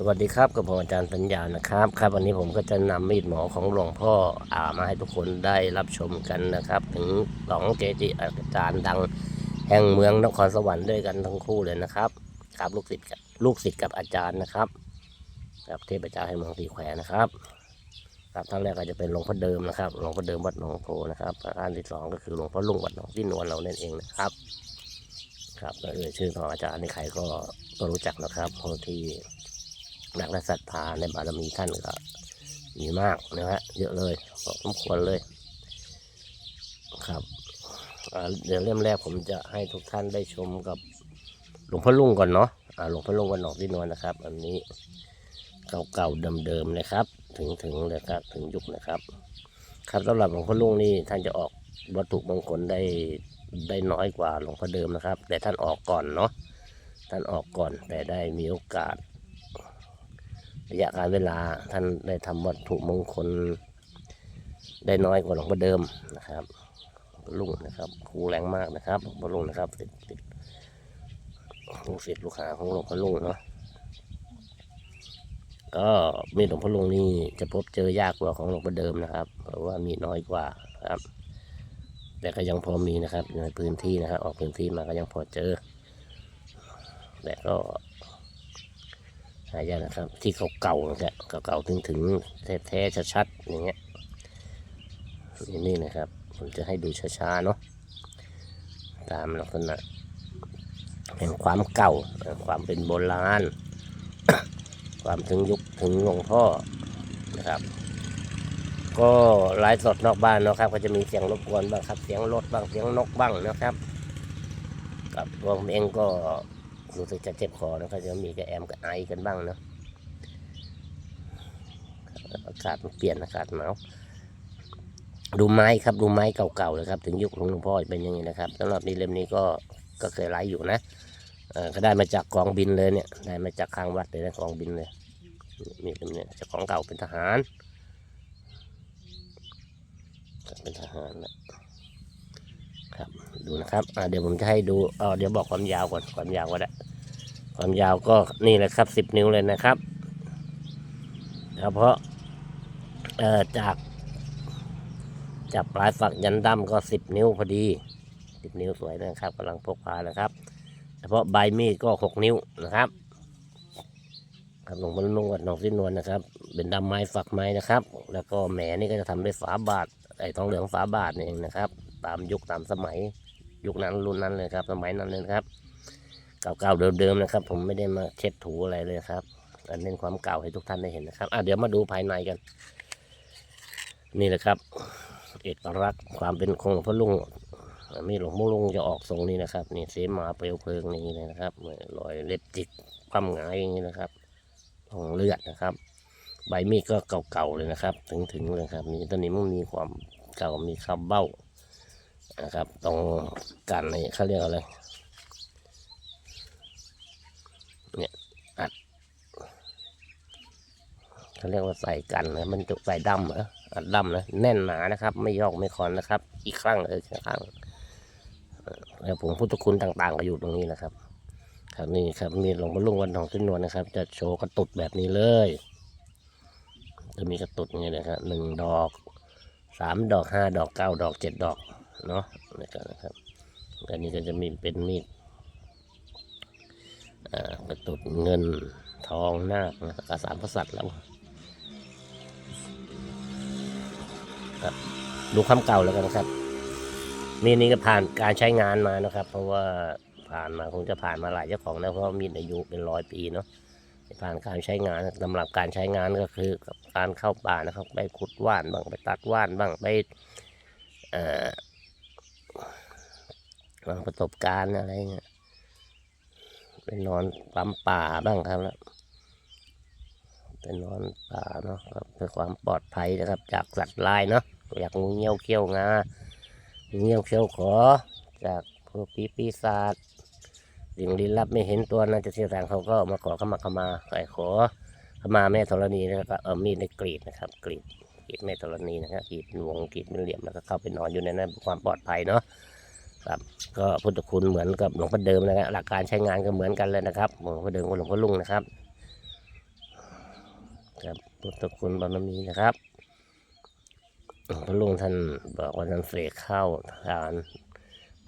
สวัสดีครับกับผมอาจารย์ปัญญานะครับครับวันนี้ผมก็จะนำมีดหมอของหลวงพ่ออ่ามาให้ทุกคนได้รับชมกันนะครับ ถึงสองเกจิอาจารย์ดังแห่งเมืองนครสวรรค์ด้วยกันทั้งคู่เลยนะครับครับลูกศิษย์กับลูกศิษย์กับอาจารย์นะครับครับเทพเจ้าแห่งเมืองสีแควนะครับ ครับท่านแรกก็จะเป็นหลวงพ่อเดิมนะครับหลวงพ่อเดิมวัดหนองโพนะครับท่านที่สองก็คือหลวงพ่อลุงวัดหนองที่นวลเราเนั่นเองนะครับ ครับก็เอ่ยชื่อของอาจารย์นี่ใครก็ก็รู้จักนะครับเพราะที่ นักและศรัทธาในบารมีท่านก็มีมากนะฮะเยอะเลยพอสมควรเลย ครับเดี๋ยวเริ่มแรกผมจะให้ทุกท่านได้ชมกับหลวงพ่อลุงก่อนเนาะหลวงพ่อลุงวันหนอกที่นวลนะครับ อันนี้เก่าๆเดิมๆเลยครับ ถึงถึงเลยครับถึงยุคนะครับ ครับสำหรับหลวงพ่อลุงนี่ท่านจะออกวัตถุมงคลได้ได้น้อยกว่าหลวงพ่อเดิมนะครับ แต่ท่านออกก่อนเนาะท่านออกก่อนแต่ได้มีโอกาส ระยะการเวลาท่านได้ทำวัตถุมงคล ได้น้อยกว่าหลวงพ่อเดิมนะครับลุงนะครับครูแรงมากนะครับหลวงพ่อลุงนะครับติดติดลูกศิษย์ลูกหาของหลวงพ่อลุงเนาะก็มีดหลวงพ่อลุงนี่จะพบเจอยากกว่าของหลวงพ่อเดิมนะครับ เพราะว่ามีน้อยกว่าครับ แต่ก็ยังพอมีนะครับอยู่ในพื้นที่นะครับ ออกพื้นที่มาก็ยังพอเจอแต่ก็ หายากนะครับ ที่เก่าๆนะครับเก่าๆถึงถึงแท้ๆชัดๆอย่างเงี้ยนี่นี่นะครับ ผมจะให้ดูช้าๆเนาะตามลักษณะแห่งความเก่าความเป็นโบราณ ความถึงยุคถึงหลวงพ่อนะครับ ก็ไลฟ์สดนอกบ้านเนาะครับ ก็จะมีเสียงรบกวนบ้างครับ เสียงรถบ้างเสียงนกบ้างนะครับกับตัวผมเองก็ รู้สึกจะเจ็บคอนะครับจะมีกระแอมกับไอกันบ้างนะอากาศมันเปลี่ยนอากาศหนาวดูไม้ครับดูไม้เก่าๆเลยครับ ถึงยุคของหลวงพ่อเป็นยังไงนะครับสำหรับนี่เล่มนี้ก็ก็เคยไลฟ์อยู่นะเอ่อก็ได้มาจากกองบินเลยเนี่ยได้มาจากข้างวัดเลยนะกองบินเลยมีเล่มนี้จากของเก่าเป็นทหารเป็นทหารนะครับดูนะครับเดี๋ยวผมจะให้ดูเเดี๋ยวบอกความยาวก่อนความยาวก็ได้ ความยาวก็นี่แหละครับสิบนิ้วเลยนะครับเฉพาะจาก จากปลายฝักยันดำก็สิบนิ้วพอดีสิบนิ้วสวยนะครับกำลังพกพานะครับเฉพาะใบมีดก็หกนิ้วนะครับครับหลวงพ่อลุงวัดหนองสิ้นนวลนะครับ เป็นดำไม้ฝักไม้นะครับ แล้วก็แหมนี่ก็จะทำด้วยฝาบาทไอ้ทองเหลืองฝาบาทนี่เองนะครับ ตามยุคตามสมัยยุคนั้นรุ่นนั้นเลยครับ สมัยนั้นเลยครับ เก่าๆเดิมๆนะครับ ผมไม่ได้มาเช็ดถูอะไรเลยครับอันเน้นความเก่าให้ทุกท่านได้เห็นนะครับอะเดี๋ยวมาดูภายในกัน นี่แหละครับ เอกลักษณ์ความเป็นคงหลวงพ่อลุงอันนี้หลวงพ่อลุงจะออกทรงนี้นะครับ นี่เสมาเปลวเพลิงนี่นะครับรอยเล็บจิกความหงายอย่างนี้นะครับของเลือดนะครับ ใบมีดก็เก่าๆเลยนะครับ ถึงๆเลยครับนี่ตอนนี้มันมีความเก่ามีคาบเบ้านะครับ ตรงกันนี่เขาเรียกอะไร เนี่ยอัด เขาเรียกว่าใส่กันนะมันจุใส่ดำเหรออัดดำนะแน่นหนานะครับ ไม่ยอกไม่คอนนะครับ อีกครั้งเลยครั้งแล้วผมพุทธคุณต่างๆก็อยู่ตรงนี้นะครับ ครับนี่ครับมีหลวงพ่อลุงวันทองสิ้นนวลนะครับ จะโชว์กระตุดแบบนี้เลย จะมีกระตุดอย่างนี้นะครับหนึ่งดอกสามดอกห้าดอกเก้าดอกเจ็ดดอกเนาะนะครับอันนี้ก็จะมีเป็นมีดกระตุดเงินทองนาคนะครับกระสามพระสัตว์แล้ว ครับ ดูความเก่าแล้วกันครับ มีดนี้ก็ผ่านการใช้งานมานะครับ เพราะว่าผ่านมาคงจะผ่านมาหลายเจ้าของนะเพราะมีดอายุเป็นร้อยปีเนาะผ่านการใช้งานสำหรับการใช้งานก็คือการเข้าป่านะครับ ไปขุดว่านบ้างไปตัดว่านบ้างไปเอ่อบางประสบการณ์อะไรเงี้ยไปนอนปั๊มป่าบ้างครับแล้วไปนอนป่าเนาะครับเพื่อความปลอดภัยนะครับ จากสัตว์ร้ายเนาะ อยากงูเงี้ยวเขี้ยวงางูเงี้ยวเขี้ยวขอ จากพวกปีปีศาจสิ่งลี้ลับไม่เห็นตัวน่าจะเสียแรงเขาก็มาขอขมาขมาใส่ขอขมาแม่ธรณีนะครับก็เอามีดในกรีดนะครับกรีดกรีดแม่ธรณีนะครับกรีดเป็นวงกรีดเป็นเหลี่ยมแล้วก็เข้าไปนอนอยู่ในนั้นความปลอดภัยเนาะครับก็พุทธคุณเหมือนกับหลวงพ่อเดิมนะครับหลักการใช้งานก็เหมือนกันเลยนะครับหลวงพ่อเดิมกับหลวงพ่อลุงนะครับครับพุทธคุณบารมีนะครับ พระลุงท่านบอกว่าท่านเสกข้าวทาน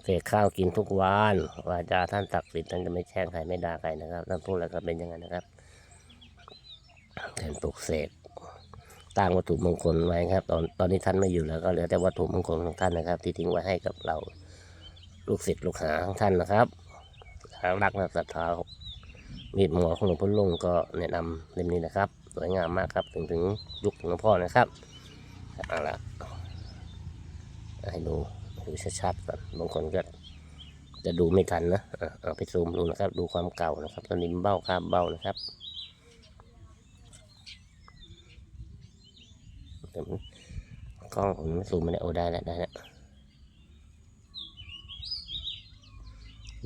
เสกข้าวกินทุกวันวาจาท่านศักดิ์สิทธิ์ท่านจะไม่แช่งใครไม่ด่าใครนะครับท่านพูดแล้วก็เป็นอย่างนั้นนะครับท่านปลุกเสกตั้งวัตถุมงคลไว้ครับ ตอนตอนนี้ท่านไม่อยู่แล้วก็เหลือแต่วัตถุมงคลของท่านนะครับ ที่ทิ้งไว้ให้กับเราลูกศิษย์ลูกหาของท่านนะครับรักและศรัทธามีดหมอของหลวงพ่อลุงก็แนะนำเล่มนี้นะครับ สวยงามมากครับ ถึงถึงยุคหลวงพ่อนะครับเอาละ ให้ดูดูชัดๆก่อนบางคนก็จะดูไม่ทันนะเอาไปซูมดูนะครับ ดูความเก่านะครับตอนนี้เบ้าคาบเบ้านะครับกล้องผมซูมไม่ได้โอ้ได้แล้วได้แล้ว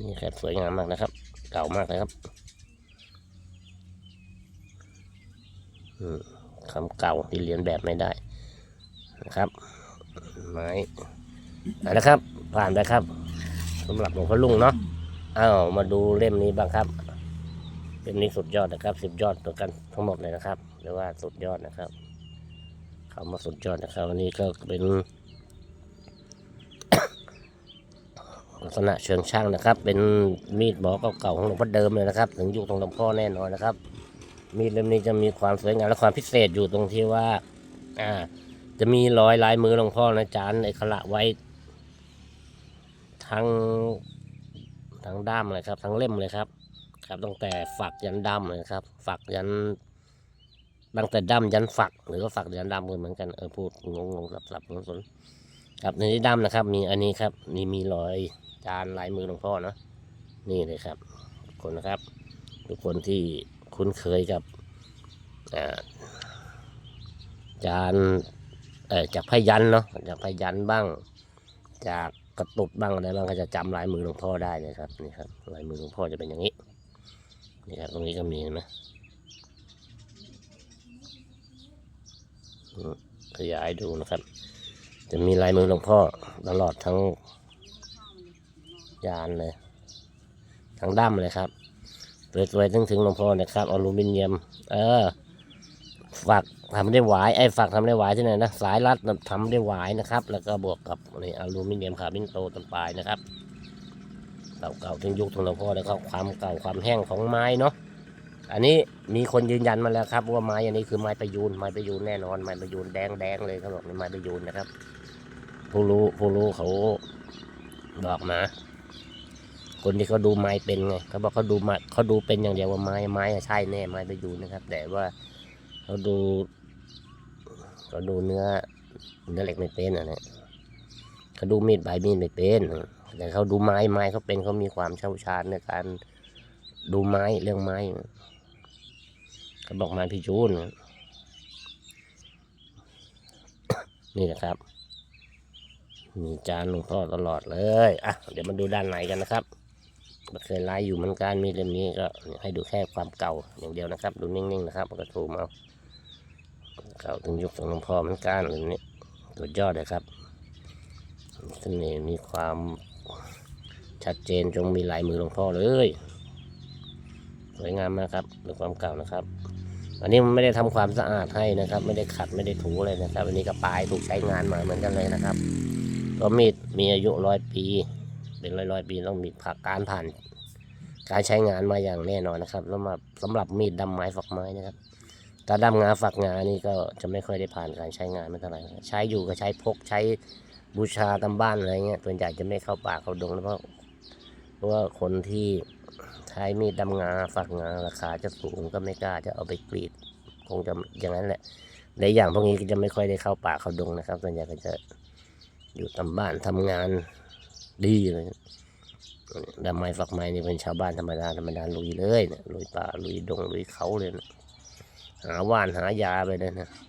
นี่ครับสวยงามมากนะครับ เก่ามากเลยครับอืมคำเก่าที่เรียนแบบไม่ได้นะครับ ไม้เอาละครับ ผ่านไปครับสำหรับหลวงพ่อลุงเนาะอ้าวมาดูเล่มนี้บ้างครับเล่มนี้สุดยอดนะครับสิบยอดตัวกันทั้งหมดเลยนะครับเรียกว่าสุดยอดนะครับคำว่าสุดยอดนะครับวันนี้ก็เป็นลักษณะเชิงช่างนะครับ เป็นมีดหมอเก่าๆของหลวงพ่อเดิมเลยนะครับ ถึงยุคของหลวงพ่อแน่นอนนะครับ มีดเล่มนี้จะมีความสวยงามและความพิเศษอยู่ตรงที่ว่า อ่า จะมีรอยลายมือหลวงพ่อนะจานในขละไว้ ทั้งทั้งด้ามเลยครับ ทั้งเล่มเลยครับ ครับตั้งแต่ฝักยันด้ามเลยครับ ฝักยันตั้งแต่ด้ามยันฝัก หรือว่าฝักยันด้ามเหมือนกันเออพูดงงงๆสับๆสนครับในที่ด้ามนะครับ มีอันนี้ครับ นี่มีรอยจานลายมือหลวงพ่อเนาะนี่เลยครับทุกคนนะครับ ทุกคนที่คุ้นเคยกับอ่าจาน จากพยันเนาะจากพยันบ้าง จากกระตุดบ้างอะไรบ้างก็จะจำลายมือหลวงพ่อได้เลยครับนี่ครับลายมือหลวงพ่อจะเป็นอย่างนี้นี่ครับตรงนี้ก็มีเห็นไหมขยายดูนะครับ จะมีลายมือหลวงพ่อตลอดทั้งยานเลยทั้งด้ามเลยครับสวยๆถึงถึงหลวงพ่อนะครับอลูมิเนียม เออ ฝักทำได้หวายไอ้ฝักทำได้หวายที่ไหนนะสายรัดน่ะทำได้หวายนะครับ แล้วก็บวกกับนี่อลูมิเนียมคาร์บินโตต้นปลายนะครับเก่าๆถึงยุคของหลวงพ่อแล้วก็ความเก่าความแห้งของไม้เนาะอันนี้มีคนยืนยันมาแล้วครับ ว่าไม้อันนี้คือไม้ประยูนไม้ประยูนแน่นอนไม้ประยูนแดงแดงๆเลยเขาบอกนี่ไม้ประยูนนะครับผู้รู้ผู้รู้เขาบอกมาคนที่เขาดูไม้เป็นไงเขาบอกเขาดูไม้เขาดูเป็นอย่างเดียวว่าไม้ไม้ใช่แน่ไม้ประยูนนะครับ แต่ว่า เขาดูเขาดูเนื้อเนื้อเหล็กไม่เป็นอะนะเขาดูมีดใบมีดไม่เป็นแต่เขาดูไม้ไม้เขาเป็นเขามีความเชี่ยวชาญในการดูไม้เรื่องไม้เขาบอกไม้พิจูนนี่นะครับ มีจานหลวงพ่อตลอดเลยอะเดี๋ยวมาดูด้านในกันนะครับเคยไลฟ์อยู่เหมือนกันมีเล่มนี้ก็ให้ดูแค่ความเก่าอย่างเดียวนะครับ ดูนิ่งๆนะครับกระทูมเอา ก่าถึงยุคของหลวงพ่อเหมือนกันเล่มนี้สุดยอดเลยครับเสน่ห์มีความชัดเจนจงมีลายมือหลวงพ่อเลยสวยงามมากครับดูความเก่านะครับ อันนี้มันไม่ได้ทำความสะอาดให้นะครับ ไม่ได้ขัดไม่ได้ถูเลยนะครับ อันนี้ก็ปลายถูกใช้งานมาเหมือนกันเลยนะครับก็มีดมีอายุร้อยปี เป็นร้อยร้อยปีต้องมีผ่าการผ่าน การใช้งานมาอย่างแน่นอนนะครับแล้วมาสำหรับมีดดำไม้ฝักไม้นะครับ ถ้าดำงาฝักงานี่ก็จะไม่ค่อยได้ผ่านการใช้งานไม่เท่าไหร่ใช้อยู่ก็ใช้พกใช้บูชาตามบ้านอะไรเงี้ยส่วนใหญ่จะไม่เข้าป่าเข้าดงแล้วเพราะเพราะว่าคนที่ใช้มีดดำงาฝักงาราคาจะสูงก็ไม่กล้าจะเอาไปกรีด คงจะอย่างนั้นแหละในอย่างพวกนี้ก็จะไม่ค่อยได้เข้าป่าเข้าดงนะครับส่วนใหญ่ก็จะอยู่ตามบ้านทำงานดีเลยดำไม้ฝักไม้นี่เป็นชาวบ้านธรรมดาธรรมดาลุยเลยเนี่ยลุยป่าลุยดงลุยเขาเลยนะ หาว่านหายาไปเลยนะครับ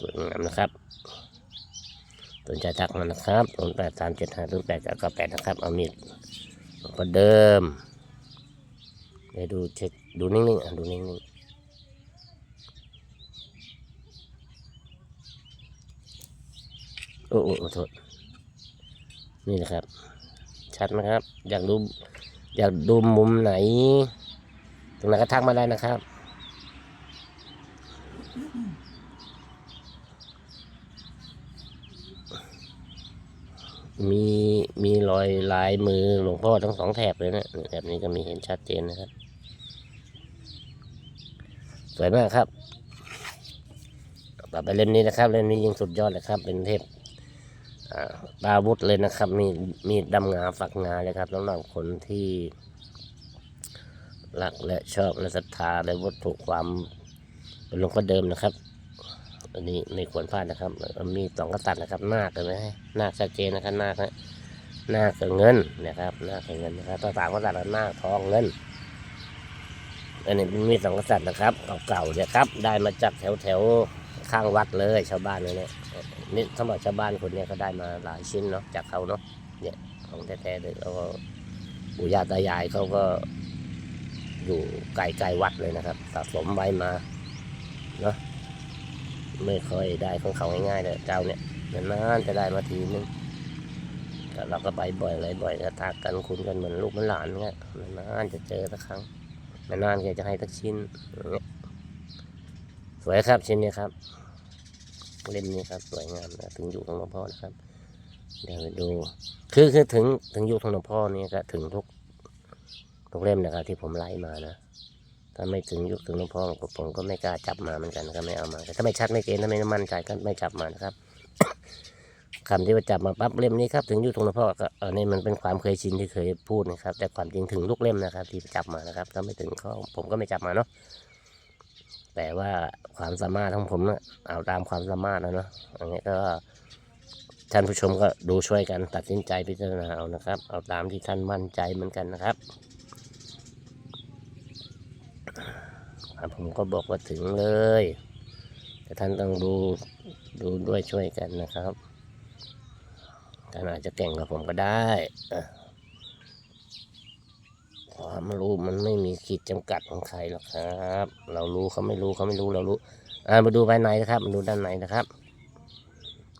สวยงามนะครับสนใจทักมานะครับศูนย์แปดสามเจ็ดห้าศูนย์แปดเก้าเก้าแปดนะครับ เอามีดก็เดิมเดี๋ยวดูเช็คดูนิ่งๆอะดูนิ่งๆโอ้โอ้ขอโทษนี่นะครับ ชัดนะครับ อยากดูอยากดูมุมไหน ตรงไหนก็ทักมาได้นะครับ มีมีรอยลายมือหลวงพ่อทั้งสองแถบเลยนะแบบนี้ก็มีเห็นชัดเจนนะครับ สวยมากครับต่อไปเล่มนี้นะครับ เล่มนี้ยิงสุดยอดเลยครับ เป็นเทพ อาวุธเลยนะครับ มีมีดดำงาฝักงาเลยครับสำหรับคนที่รักและชอบและศรัทธาในวัตถุความเป็นหลวงพ่อเดิมนะครับ อันนี้ไม่ควรพลาดนะครับ มีสองกษัตริย์นะครับหน้าคเห็นไหมหน้าชัดเจนนะครับหน้าคนะนาคกับเงินนะครับหน้าคกับเงินนะครับตัวสามกษัตริย์นาทองเงินอันนี้เป็นมีสองกษัตริย์นะครับเก่าๆเนี่ยครับ ได้มาจากแถวแถวข้างวัดเลยชาวบ้านเลยเนี่ยนี่สำหรับชาวบ้านคนเนี้ยเขาได้มาหลายชิ้นเนาะจากเขาเนาะเนี่ยของแท้ๆเลยแล้วก็ปู่ย่าตายายเขาก็อยู่ไกลๆวัดเลยนะครับสะสมไว้มาเนาะไม่ค่อยได้ของเขาง่ายๆเลยเจ้าเนี่ยนานๆจะได้มาทีนึงแต่เราก็ไปบ่อยอะไรบ่อยก็ทักกันคุ้นกันเหมือนลูกเหมือนหลานเงี้ยนานๆจะเจอสักครั้งนานๆแกจะให้สักชิ้นอย่างเงี้ย สวยครับชิ้นนี้ครับเล่มนี้ครับสวยงามนะถึงอยู่ของหลวงพ่อนะครับ เดี๋ยวไปดู คือคือถึงถึงยุคของหลวงพ่อนี่ก็ถึงทุกทุกเล่มนะครับ ที่ผมไล่มานะถ้าไม่ถึงยุคถึงหลวงพ่อผมก็ไม่กล้าจับมาเหมือนกันก็ไม่เอามาถ้าไม่ชัดไม่เกณฑ์ถ้าไม่มั่นใจก็ไม่จับมานะครับคำที่ว่าจับมาปั๊บเล่มนี้ครับถึงยุคของหลวงพ่อก็เออนี่มันเป็นความเคยชินที่เคยพูดนะครับ แต่ความจริงถึงลูกเล่มนะครับ ที่จับมานะครับ ถ้าไม่ถึงเขาผมก็ไม่จับมาเนาะ แต่ว่าความสามารถของผมนะเอาตามความสามารถนะเนาะอันนี้ก็ท่านผู้ชมก็ดูช่วยกันตัดสินใจพิจารณาเอานะครับ เอาตามที่ท่านมั่นใจเหมือนกันนะครับผมก็บอกว่าถึงเลย แต่ท่านต้องดูดูด้วยช่วยกันนะครับท่านอาจจะเก่งกว่าผมก็ได้ ความรู้มันไม่มีขีดจำกัดของใครหรอกครับ เรารู้เขาไม่รู้เขาไม่รู้เรารู้อ่ามาดูภายในนะครับมาดูด้านในนะครับ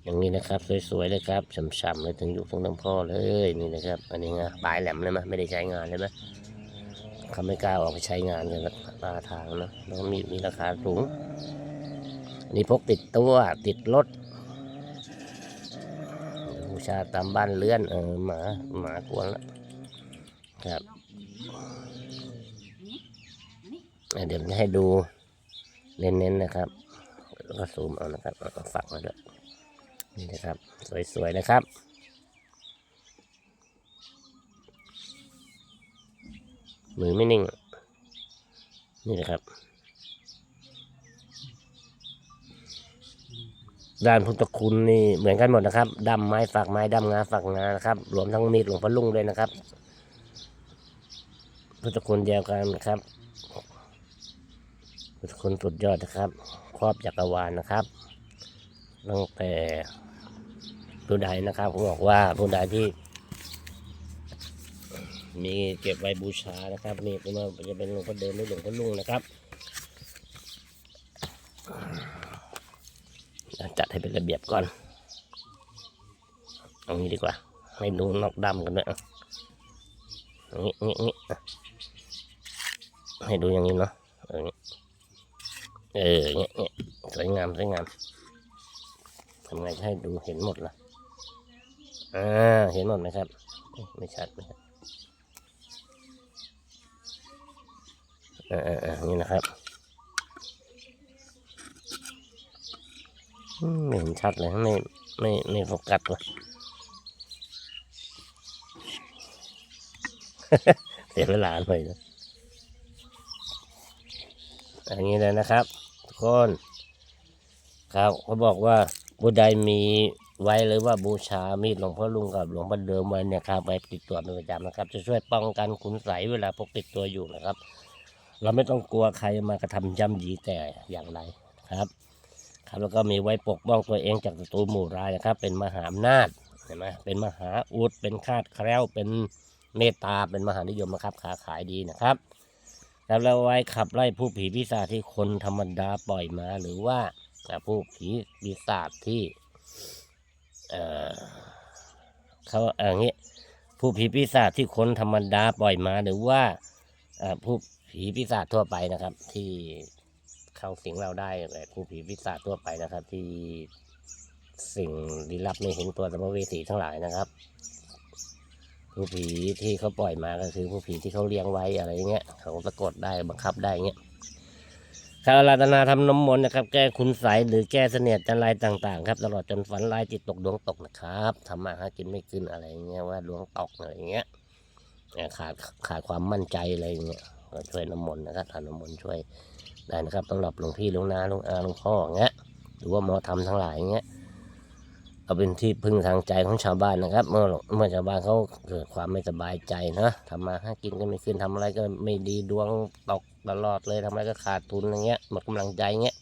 อย่างนี้นะครับสวยๆเลยครับฉ่ำๆเลยถึงยุคถึงน้ำพ่อเลยนี่นะครับอันนี้ไงปลายแหลมเลยมั้ยไม่ได้ใช้งานเลยมั้ยเขาไม่กล้าออกไปใช้งานกันปลาทางนะแล้วมีมีราคาสูงอันนี่พกติดตัวติดรถบูชาตามบ้านเรือนเออหมาหมากวนแล้วครับอะ เดี๋ยวจะให้ดูเน้นๆนะครับแล้วก็ซูมเอานะครับเอาก็ฝักมาด้วยนี่นะครับ สวยๆนะครับมือไม่นิ่ง นี่นะครับ ด้านพุทธคุณนี่เหมือนกันหมดนะครับดำไม้ฝักไม้ดำงาฝักงานะครับรวมทั้งมีดหลวงพ่อลุงเลยนะครับ พุทธคุณเดียวกันนะครับ คุณสุดยอดนะครับ ครอบจักรวาลนะครับ ตั้งแต่ผู้ใดนะครับผมบอกว่าผู้ใดที่ มีเก็บไว้บูชานะครับ นี่เป็นว่าจะเป็นหลวงพ่อเดิมหรือหลวงพ่อลุงนะครับจัดให้เป็นระเบียบก่อน เอางี้ดีกว่า ให้ดูนอกดำกันด้วยอะอย่างนี้งี้งี้อ่ให้ดูอย่างนี้เนาะ เออเงี้ยเงี้ยสวยงามสวยงามทำไงจะให้ดูเห็นหมดล่ะอ่าเห็นหมดไหมครับ ไม่ชัดไหมครับอ่าอ่าอ่านี่นะครับอืมไม่เห็นชัดเลยไม่ไม่ไม่โฟกัสว่ะเสียเวลาไปนะอย่างนี้เลยนะครับ ทุกคนครับเขาบอกว่าผู้ใดมีไว้หรือว่าบูชามีดหลวงพ่อลุงกับหลวงพ่อเดิมไว้เนี่ยครับไว้ติดตัวเป็นประจำนะครับ จะช่วยป้องกันคุณใสเวลาพกติดตัวอยู่นะครับ เราไม่ต้องกลัวใครมากระทำย่ำยีแต่อย่างไรครับ ครับแล้วก็มีไว้ปกป้องตัวเองจากศัตรูหมู่ร้ายนะครับ เป็นมหาอำนาจเห็นไหมเป็นมหาอุดเป็นคาดแคล้วเป็นเมตตาเป็นมหานิยมนะครับค้าขายดีนะครับ แล้วเราไว้ขับไล่ผู้ผีปีศาจที่คนธรรมดาปล่อยมา หรือว่าผู้ผีปีศาจที่เออเขาเอย่างนี้ผู้ผีปีศาจที่คนธรรมดาปล่อยมาหรือว่าผู้ผีปีศาจทั่วไปนะครับ ที่เข้าสิงเราได้ผู้ผีปีศาจทั่วไปนะครับ ที่สิ่งลี้ลับไม่เห็นตัวสัมภเวสีทั้งหลายนะครับ ผู้ผีที่เขาปล่อยมาก็คือผู้ผีที่เขาเลี้ยงไว้อะไรเงี้ยเขาสะกดได้บังคับได้เงี้ยการอาราธนาทำน้ำมนต์นะครับ แก้คุณใสหรือแก้เสนียดจันไรต่างๆ ครับ ตลอดจนฝันร้ายจิตตกดวงตกนะครับทำมาหากินไม่ขึ้นอะไรเงี้ยว่าดวงตกอะไรเงี้ยขาดขาดความมั่นใจอะไรเงี้ยก็ช่วยน้ำมนต์นะครับทำน้ำมนต์ช่วยได้นะครับสำหรับหลวงพี่หลวงนาหลวงอาหลวงพ่อเงี้ยหรือว่าหมอธรรมทั้งหลายเงี้ย เอาเป็นที่พึ่งทางใจของชาวบ้านนะครับ เมื่อเมื่อชาวบ้านเขาเกิดความไม่สบายใจนะทำมาหากินก็ไม่ขึ้นทำอะไรก็ไม่ดีดวงตกตลอดเลยทำอะไรก็ขาดทุนอย่างเงี้ยหมดกำลังใจเงี้ย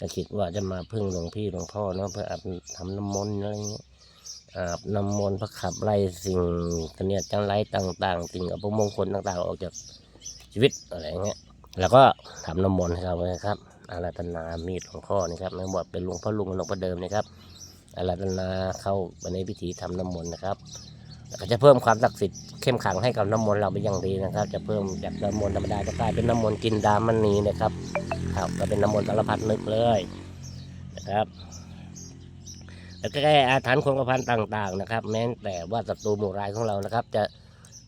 ก็คิดว่าจะมาพึ่งหลวงพี่หลวงพ่อเนาะเพื่ออาบทำน้ำมนต์อะไรเงี้ยอาบน้ำมนต์พื่อขับไล่สิ่งเนียจังไรต่าง ๆ สิ่งอัปมงคลต่าง ๆ ออกจากชีวิตอะไรเงี้ยแล้วก็ทำน้ำมนต์ให้เขานะครับอาราธนามีดหลวงพ่อนะครับไม่ว่าเป็นหลวงพ่อลุงหลวงพ่อเดิมนะครับ อาราธนาเข้าไปในพิธีทำน้ำมนต์นะครับก็จะเพิ่มความศักดิ์สิทธิ์เข้มขลังให้กับน้ำมนต์เราเป็นอย่างดีนะครับ จะเพิ่มจากน้ำมนต์ธรรมดาจะกลายเป็นน้ำมนต์จินดามณีนะครับครับก็เป็นน้ำมนต์สารพัดนึกเลยนะครับแล้วก็แก้อาถรรพ์คงกระพันต่างๆนะครับ แม้แต่ว่าศัตรูหมู่รายของเรานะครับ จะ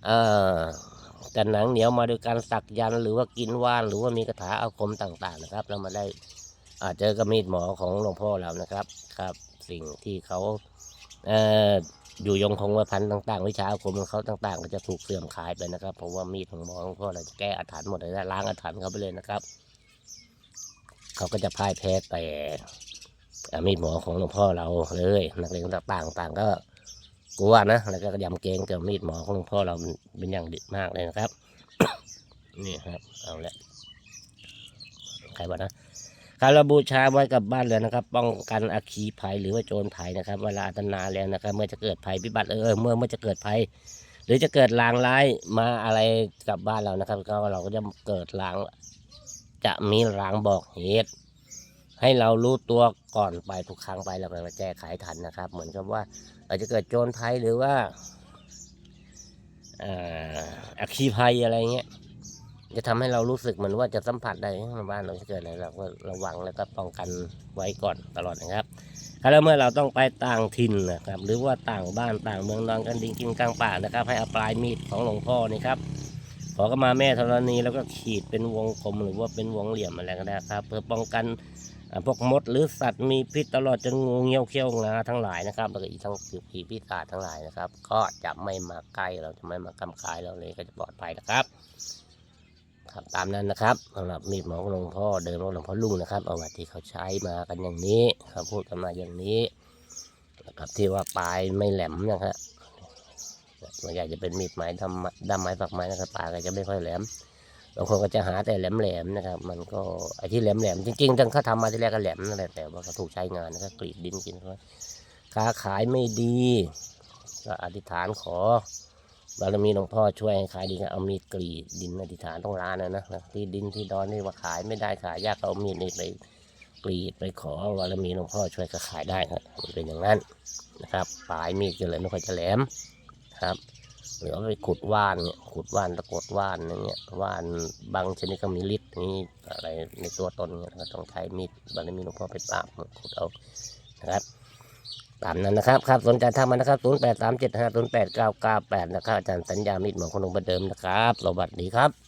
เอ่อจะหนังเหนียวมาโดยการสักยันหรือว่ากินว่านหรือว่ามีคาถาอาคมต่างๆนะครับ เรามาได้อาจเจอกับมีดหมอของหลวงพ่อเรานะครับครับ สิ่งที่เขาเอ่ออยู่ยงคงกระพันต่าง ๆ วิชาอาคมของเขาต่าง ๆ ก็จะถูกเสื่อมคลายไปนะครับ เพราะว่ามีดของหมอหลวงพ่อเราจะแก้อาถรรพ์หมดเลยนะล้างอาถรรพ์เขาไปเลยนะครับ เขาก็จะพ่ายแพ้แต่มีดหมอของหลวงพ่อเราเลยนักเรียนต่างๆต่างก็กลัวนะแล้วก็ยำเกรงกับมีดหมอของหลวงพ่อเราเป็นอย่างดีมากเลยนะครับ นี่ครับ เอาละใครบ้านะ กาเราบูชาไว้กับบ้านเลยนะครับ ป้องกันอัคคีภัยหรือว่าโจรภัยนะครับ เวลาอาตนาแล้วนะครับ เมื่อจะเกิดภัยพิบัติเออเมื่อเมื่อจะเกิดภัย หรือจะเกิดลางร้ายมาอะไรกับบ้านเรานะครับ ก็เราก็จะเกิดลาง จะมีลางบอกเหตุ ให้เรารู้ตัวก่อนไปทุกครั้งไปเราก็จะแก้ไขทันนะครับ เหมือนกับว่าอาจจะเกิดโจรภัยหรือว่าอาคคีภัยอะไรเงี้ย จะทำให้เรารู้สึกเหมือนว่าจะสัมผัสได้ว่าบ้านเราจะเกิดอะไรเราก็ระวังแล้วก็ป้องกันไว้ก่อนตลอดนะครับแล้วเมื่อเราต้องไปต่างถิ่นนะครับ หรือว่าต่างบ้านต่างเมืองนอนกันดิงกินกลางป่านะครับ ให้อาปลายมีดของหลวงพ่อนี่ครับขอก็มาแม่ธรณีแล้วก็ขีดเป็นวงกลมหรือว่าเป็นวงเหลี่ยมอะไรก็ได้ครับ เพื่อป้องกันพวกมดหรือสัตว์มีพิษตลอดจนงูเงี้ยวเขี้ยวงาทั้งหลายนะครับแล้วก็อีกทั้งผีพิศาทั้งหลายนะครับ ก็จะไม่มาใกล้เราจะไม่มากำกายเราเลยก็จะปลอดภัยนะครับ ครับ ตามนั้นนะครับสำหรับมีดหมอหลวงพ่อเดิมของหลวงพ่อลุงนะครับเอาไว้ที่เขาใช้มากันอย่างนี้เขาพูดกันมาอย่างนี้นะครับที่ว่าปลายไม่แหลมนะครับส่วนใหญ่จะเป็นมีดไม้ดำดำไม้ฝักไม้นะครับปลายก็จะไม่ค่อยแหลมบางคนก็จะหาแต่แหลมแหลมๆนะครับ มันก็ไอ้ที่แหลมแหลมๆจริงๆตั้งเขาทำมาที่แรกก็แหลมนั่นแหละแต่ว่าเขาถูกใช้งานนะครับกรีดดินกินเขาค้าขายไม่ดีก็อธิษฐานขอ บารมีหลวงพ่อช่วยให้ขายดีก็เอามีดกรีดดินอธิษฐานต้องร้านนะนะที่ดินที่ดอนนี่ว่าขายไม่ได้ขายยากก็เอามีดนี่ไปกรีดไปขอบารมีหลวงพ่อช่วยก็ขายได้ครับมันเป็นอย่างนั้นนะครับปลายมีดก็เลยไม่ค่อยจะแหลมครับหรือไปขุดว่านเนี่ยขุดว่านตะกดว่านอย่างเงี้ยว่านบางชนิดก็มีฤทธิ์นี่อะไรในตัวตนเนี่ยก็ต้องใช้มีดบารมีหลวงพ่อไปปราบขุดเอานะครับ ตามนั้นนะครับครับสนใจทักมานะครับ 0 8 3 7 5 0 8 9 9 8 นะครับอาจารย์สัญญามิตรหมอคนลงประเดิมนะครับ สวัสดีครับ